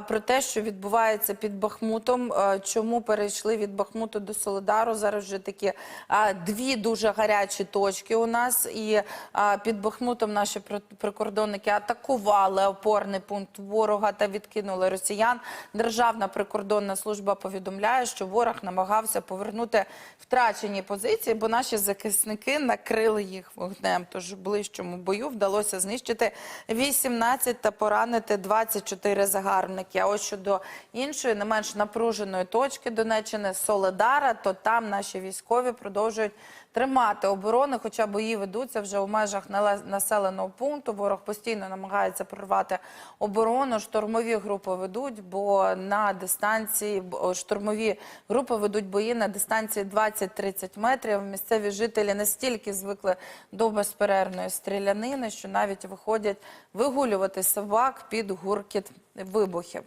про те, що відбувається під Бахмутом. Чому перейшли від Бахмуту до Солидару? Зараз вже такі дві дуже гарячі точки у нас. І під Бахмутом наші при- прикордонники атакували опорний пункт ворога та відкинули росіян. Державна прикордонна служба повідомляє, що ворог намагався повернути втрачені позиції, бо наші захисники накрили їх вогнем. Тож в ближчому бою вдалося знищити 18 та поранити 24 загарбники. А ось щодо іншої, не менш напруженої точки Донеччини Соледара, то там наші військові продовжують тримати оборони, хоча бої ведуться вже у межах населеного пункту. Ворог постійно намагається прорвати оборону. Штурмові групи ведуть, бо на дистанції штурмові групи ведуть бої на дистанції 20-30 метрів. Місцеві жителі настільки звикли до безперервної стрілянини, що навіть виходять вигулювати собак під гуркіт вибухів.